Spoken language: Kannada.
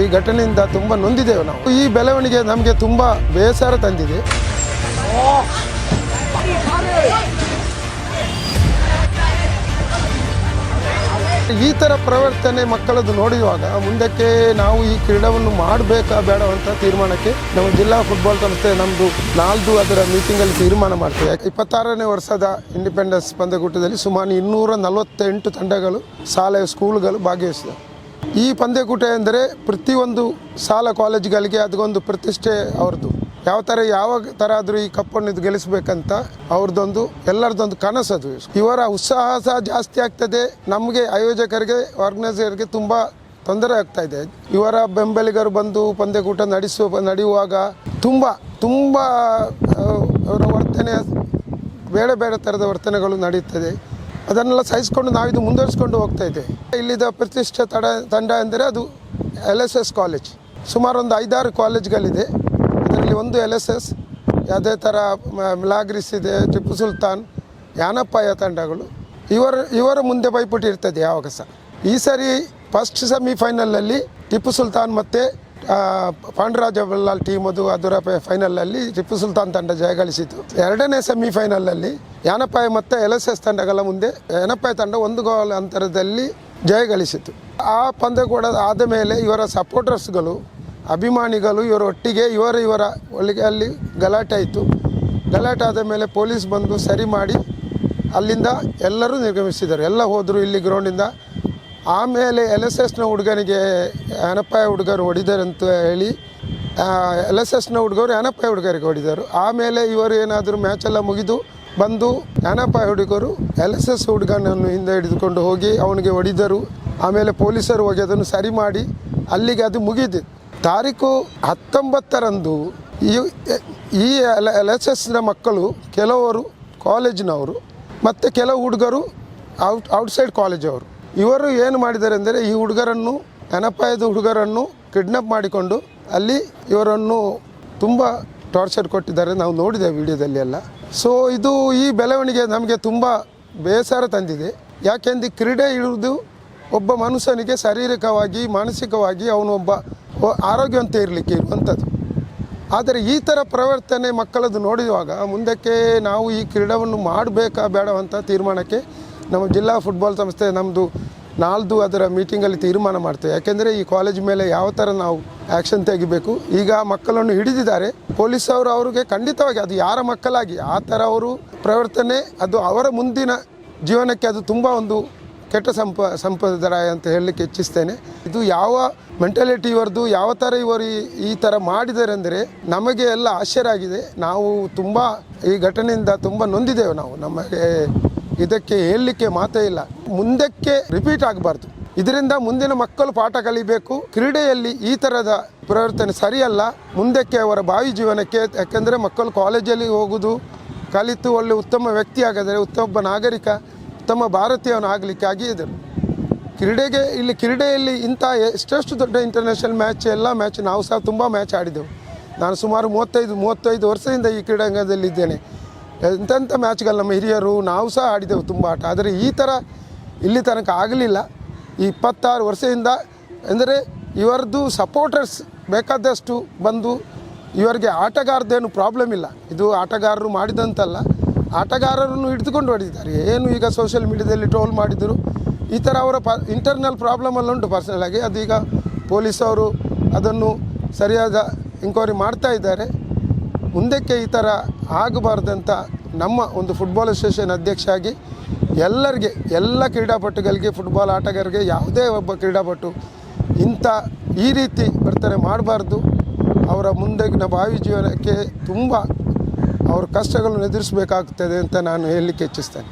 ಈ ಘಟನೆಯಿಂದ ತುಂಬ ನೊಂದಿದ್ದೇವೆ ನಾವು. ಈ ಬೆಳವಣಿಗೆ ನಮಗೆ ತುಂಬ ಬೇಸರ ತಂದಿದೆ. ಈ ಥರ ಪ್ರವರ್ತನೆ ಮಕ್ಕಳದ್ದು ನೋಡಿರುವಾಗ ಮುಂದಕ್ಕೆ ನಾವು ಈ ಕ್ರೀಡಾವನ್ನು ಮಾಡಬೇಕಾ ಬೇಡ ಅಂತ ತೀರ್ಮಾನಕ್ಕೆ ನಮ್ಮ ಜಿಲ್ಲಾ ಫುಟ್ಬಾಲ್ ಸಂಸ್ಥೆ ನಮ್ಮದು ನಾಲ್ದು ಅದರ ಮೀಟಿಂಗಲ್ಲಿ ತೀರ್ಮಾನ ಮಾಡ್ತೇವೆ ಇಪ್ಪತ್ತಾರನೇ ವರ್ಷದ ಇಂಡಿಪೆಂಡೆನ್ಸ್ ಪಂದ್ಯಕೂಟದಲ್ಲಿ ಸುಮಾರು ಇನ್ನೂರ ನಲವತ್ತೆಂಟು ತಂಡಗಳು, ಶಾಲೆಯ ಸ್ಕೂಲ್ಗಳು ಭಾಗವಹಿಸಿದವು. ಈ ಪಂದ್ಯಕೂಟ ಎಂದರೆ ಪ್ರತಿಯೊಂದು ಶಾಲಾ ಕಾಲೇಜುಗಳಿಗೆ ಅದಕ್ಕೊಂದು ಪ್ರತಿಷ್ಠೆ ಅವ್ರದ್ದು. ಯಾವ ಥರ ಯಾವ ಥರ ಆದರೂ ಈ ಕಪ್ಪನ್ನು ಇದು ಗೆಲ್ಲಿಸ್ಬೇಕಂತ ಅವ್ರದ್ದೊಂದು ಎಲ್ಲರದೊಂದು ಕನಸದು ಇವರ ಉತ್ಸಾಹ ಸಹ ಜಾಸ್ತಿ ಆಗ್ತದೆ. ನಮಗೆ ಆಯೋಜಕರಿಗೆ ಆರ್ಗನೈಸರ್ಗೆ ತುಂಬ ತೊಂದರೆ ಆಗ್ತಾ ಇದೆ. ಇವರ ಬೆಂಬಲಿಗರು ಬಂದು ಪಂದ್ಯಕೂಟ ನಡೆಸುವ ನಡೆಯುವಾಗ ತುಂಬ ತುಂಬ ಅವರ ವರ್ತನೆ, ಬೇರೆ ಬೇರೆ ಥರದ ವರ್ತನೆಗಳು ನಡೆಯುತ್ತದೆ ಅದನ್ನೆಲ್ಲ ಸಹಿಸಿಕೊಂಡು ನಾವಿದು ಮುಂದುವರಿಸ್ಕೊಂಡು ಹೋಗ್ತಾ ಇದ್ದೇವೆ. ಇಲ್ಲಿದ ಪ್ರತಿಷ್ಠೆ ತಡ, ತಂಡ ಎಂದರೆ ಅದು ಎಲ್ ಎಸ್ ಎಸ್ ಕಾಲೇಜ್ ಸುಮಾರು ಒಂದು ಐದಾರು ಕಾಲೇಜ್ಗಳಿದೆ ಅದರಲ್ಲಿ ಒಂದು ಎಲ್ ಎಸ್ ಎಸ್ ಅದೇ ಥರ ಮಿಲಾಗ್ರಿಸ್ ಇದೆ, ಟಿಪ್ಪು ಸುಲ್ತಾನ್, ಯಾನಪ್ಪಾಯ ತಂಡಗಳು. ಇವರ ಇವರ ಮುಂದೆ ಪೈಪೋಟಿ ಇರ್ತದೆ ಯಾವಾಗ ಸಹ. ಈ ಸರಿ ಫಸ್ಟ್ ಸೆಮಿಫೈನಲಲ್ಲಿ ಟಿಪ್ಪು ಸುಲ್ತಾನ್ ಮತ್ತು ಪಾಂಡುರಾಜ ಬಲ್ಲಾಲ್ ಟೀಮ್ ಅದು ಅದರ ಫೈನಲಲ್ಲಿ ಟಿಪ್ಪು ಸುಲ್ತಾನ್ ತಂಡ ಜಯಗಳಿಸಿತು. ಎರಡನೇ ಸೆಮಿಫೈನಲಲ್ಲಿ ಯಾನಪಾಯ ಮತ್ತು ಎಲ್ ಎಸ್ ಎಸ್ ತಂಡಗಳ ಮುಂದೆ ಯಾನಪಾಯ ತಂಡ ಒಂದು ಗೋಲ್ ಅಂತರದಲ್ಲಿ ಜಯಗಳಿಸಿತು ಆ ಪಂದ್ಯ ಕೂಡ ಆದ ಮೇಲೆ ಇವರ ಸಪೋರ್ಟರ್ಸ್ಗಳು ಅಭಿಮಾನಿಗಳು ಇವರೊಟ್ಟಿಗೆ ಇವರ ಇವರ ಒಳಗೆ ಅಲ್ಲಿ ಗಲಾಟೆ ಆಯಿತು. ಗಲಾಟೆ ಆದ ಮೇಲೆ ಪೊಲೀಸ್ ಬಂದು ಸರಿ ಮಾಡಿ ಅಲ್ಲಿಂದ ಎಲ್ಲರೂ ನಿರ್ಗಮಿಸಿದರು. ಎಲ್ಲ ಹೋದರು ಇಲ್ಲಿ ಗ್ರೌಂಡಿಂದ ಆಮೇಲೆ ಎಲ್ ಎಸ್ ಎಸ್ನ ಹುಡುಗನಿಗೆ ಯಾನಪ್ಪಾಯ ಹುಡುಗರು ಹೊಡಿದಾರಂತ ಹೇಳಿ ಎಲ್ ಎಸ್ ಎಸ್ನ ಹುಡುಗರು ಯಾನಪ್ಪಾಯ ಹುಡುಗರಿಗೆ ಹೊಡಿದರು. ಆಮೇಲೆ ಇವರು ಏನಾದರೂ ಮ್ಯಾಚೆಲ್ಲ ಮುಗಿದು ಬಂದು ಜ್ಞಾನಪ್ಪ ಹುಡುಗರು, ಎಲ್ ಎಸ್ ಎಸ್ ಹುಡುಗನನ್ನು ಹಿಂದೆ ಹಿಡಿದುಕೊಂಡು ಹೋಗಿ ಅವನಿಗೆ ಹೊಡಿದರು. ಆಮೇಲೆ ಪೊಲೀಸರು ಹೋಗಿ ಅದನ್ನು ಸರಿ ಮಾಡಿ, ಅಲ್ಲಿಗೆ ಅದು ಮುಗಿದು. ತಾರೀಕು ಹತ್ತೊಂಬತ್ತರಂದು ಈ ಈ ಎಲ್ ಎಸ್ ಎಸ್ನ ಮಕ್ಕಳು, ಕೆಲವರು ಕಾಲೇಜಿನವರು ಮತ್ತು ಕೆಲವು ಹುಡುಗರು ಔಟ್, ಔಟ್ಸೈಡ್ ಕಾಲೇಜವರು. ಇವರು ಏನು ಮಾಡಿದ್ದಾರೆ ಅಂದರೆ ಈ ಹುಡುಗರನ್ನು ನೆನಪಾಯದ ಹುಡುಗರನ್ನು ಕಿಡ್ನಾಪ್ ಮಾಡಿಕೊಂಡು ಅಲ್ಲಿ ಇವರನ್ನು ತುಂಬ ಟಾರ್ಚರ್ ಕೊಟ್ಟಿದ್ದಾರೆ. ನಾವು ನೋಡಿದ್ದೇವೆ ವಿಡಿಯೋದಲ್ಲಿ ಎಲ್ಲ. ಸೊ ಇದು ಈ ಬೆಳವಣಿಗೆ ನಮಗೆ ತುಂಬ ಬೇಸರ ತಂದಿದೆ. ಯಾಕೆಂದ್ರೆ ಕ್ರೀಡೆ ಇರುವುದು ಒಬ್ಬ ಮನುಷ್ಯನಿಗೆ ಶಾರೀರಿಕವಾಗಿ, ಮಾನಸಿಕವಾಗಿ ಅವನು ಒಬ್ಬ ಆರೋಗ್ಯವಂತ ಇರಲಿಕ್ಕೆ ಇರುವಂಥದ್ದು ಆದರೆ ಈ ಥರ ಪ್ರವರ್ತನೆ ಮಕ್ಕಳದ್ದು ನೋಡಿದಾಗ ಮುಂದಕ್ಕೆ ನಾವು ಈ ಕ್ರೀಡವನ್ನು ಮಾಡಬೇಕಾ ಬೇಡವಂತ ತೀರ್ಮಾನಕ್ಕೆ ನಮ್ಮ ಜಿಲ್ಲಾ ಫುಟ್ಬಾಲ್ ಸಂಸ್ಥೆ ನಮ್ಮದು ನಾಲ್ದು ಅದರ ಮೀಟಿಂಗಲ್ಲಿ ತೀರ್ಮಾನ ಮಾಡ್ತೇವೆ ಯಾಕೆಂದರೆ ಈ ಕಾಲೇಜ್ ಮೇಲೆ ಯಾವ ಥರ ನಾವು ಆ್ಯಕ್ಷನ್ ತೆಗಿಬೇಕು. ಈಗ ಮಕ್ಕಳನ್ನು ಹಿಡಿದಿದ್ದಾರೆ. ಪೊಲೀಸ್ ಅವರು ಅವರಿಗೆ ಖಂಡಿತವಾಗಿ ಅದು ಯಾರ ಮಕ್ಕಳಾಗಿ, ಆ ಥರ ಅವರು ಪ್ರವರ್ತನೆ, ಅದು ಅವರ ಮುಂದಿನ ಜೀವನಕ್ಕೆ ಅದು ತುಂಬ ಒಂದು ಕೆಟ್ಟ ಸಂಪ ಸಂಪ್ರದಾಯ ಅಂತ ಹೇಳಲಿಕ್ಕೆ ಇಚ್ಛಿಸ್ತೇನೆ. ಇದು ಯಾವ ಮೆಂಟಾಲಿಟಿ ಇವರದು, ಯಾವ ಥರ ಇವರು ಈ- ಥರ ಮಾಡಿದ್ದಾರೆ ಅಂದರೆ ನಮಗೆ ಎಲ್ಲ ಆಶ್ಚರ್ಯ ಆಗಿದೆ ನಾವು ತುಂಬ ಈ ಘಟನೆಯಿಂದ ತುಂಬ ನೊಂದಿದ್ದೇವೆ ನಾವು. ನಮಗೆ ಇದಕ್ಕೆ ಹೇಳಲಿಕ್ಕೆ ಮಾತೇ ಇಲ್ಲ. ಮುಂದಕ್ಕೆ ರಿಪೀಟ್ ಆಗಬಾರ್ದು. ಇದರಿಂದ ಮುಂದಿನ ಮಕ್ಕಳು ಪಾಠ ಕಲಿಬೇಕು. ಕ್ರೀಡೆಯಲ್ಲಿ ಈ ಥರದ ಪ್ರವರ್ತನೆ ಸರಿಯಲ್ಲ. ಮುಂದಕ್ಕೆ ಅವರ ಭಾವಿ ಜೀವನಕ್ಕೆ, ಯಾಕೆಂದರೆ ಮಕ್ಕಳು ಕಾಲೇಜಲ್ಲಿ ಹೋಗುವುದು ಕಲಿತು ಒಳ್ಳೆ ಉತ್ತಮ ವ್ಯಕ್ತಿ ಉತ್ತಮ ನಾಗರಿಕ, ಉತ್ತಮ ಭಾರತೀಯವನ್ನು ಆಗಲಿಕ್ಕಾಗಿ ಇದ್ದರು ಕ್ರೀಡೆಗೆ, ಇಲ್ಲಿ ಕ್ರೀಡೆಯಲ್ಲಿ ಇಂಥ ಎಷ್ಟೆಷ್ಟು ದೊಡ್ಡ ಇಂಟರ್ನ್ಯಾಷನಲ್ ಮ್ಯಾಚ್ ಎಲ್ಲ ಮ್ಯಾಚ್ ನಾವು ಸಹ ತುಂಬ ಮ್ಯಾಚ್ ಆಡಿದೆವು. ನಾನು ಸುಮಾರು ಮೂವತ್ತೈದು ಮೂವತ್ತೈದು ವರ್ಷದಿಂದ ಈ ಕ್ರೀಡಾಂಗಣದಲ್ಲಿ ಇದ್ದೇನೆ ಎಂತೆಂಥ ಮ್ಯಾಚ್ಗಳು ನಮ್ಮ ಹಿರಿಯರು ನಾವು ಸಹ ಆಡಿದೆವು ತುಂಬ ಆಟ. ಆದರೆ ಈ ಥರ ಇಲ್ಲಿ ತನಕ ಆಗಲಿಲ್ಲ. ಈ ಇಪ್ಪತ್ತಾರು ವರ್ಷದಿಂದ ಅಂದರೆ ಇವರದ್ದು ಸಪೋರ್ಟರ್ಸ್ ಬೇಕಾದಷ್ಟು ಬಂದು ಇವರಿಗೆ ಆಟಗಾರದೇನು ಪ್ರಾಬ್ಲಮ್ ಇಲ್ಲ. ಇದು ಆಟಗಾರರು ಮಾಡಿದಂತಲ್ಲ, ಆಟಗಾರರನ್ನು ಹಿಡಿದುಕೊಂಡು ಹೊಡಿದ್ದಾರೆ ಏನು ಈಗ ಸೋಷಿಯಲ್ ಮೀಡಿಯಾದಲ್ಲಿ ಟ್ರೋಲ್ ಮಾಡಿದರು, ಈ ಥರ ಅವರ ಪ ಇಂಟರ್ನಲ್ ಪ್ರಾಬ್ಲಮ್ ಉಂಟು ಪರ್ಸನಲಾಗಿ ಅದೀಗ ಪೊಲೀಸವರು ಅದನ್ನು ಸರಿಯಾದ ಎಂಕ್ವೈರಿ ಮಾಡ್ತಾ ಇದ್ದಾರೆ. ಮುಂದಕ್ಕೆ ಈ ಥರ ಆಗಬಾರ್ದಂತ ನಮ್ಮ ಒಂದು ಫುಟ್ಬಾಲ್ ಅಸೋಸಿಯೇಷನ್ ಅಧ್ಯಕ್ಷ ಆಗಿ ಎಲ್ಲರಿಗೆ, ಎಲ್ಲ ಕ್ರೀಡಾಪಟುಗಳಿಗೆ ಫುಟ್ಬಾಲ್ ಆಟಗಾರರಿಗೆ ಯಾವುದೇ ಒಬ್ಬ ಕ್ರೀಡಾಪಟು ಇಂಥ ಈ ರೀತಿ ವರ್ತನೆ ಮಾಡಬಾರ್ದು. ಅವರ ಮುಂದಿನ ಭಾವಿ ಜೀವನಕ್ಕೆ ತುಂಬ ಅವ್ರ ಕಷ್ಟಗಳನ್ನು ಎದುರಿಸಬೇಕಾಗ್ತದೆ ಅಂತ ನಾನು ಹೇಳಲಿಕ್ಕೆ ಇಚ್ಛಿಸ್ತೇನೆ.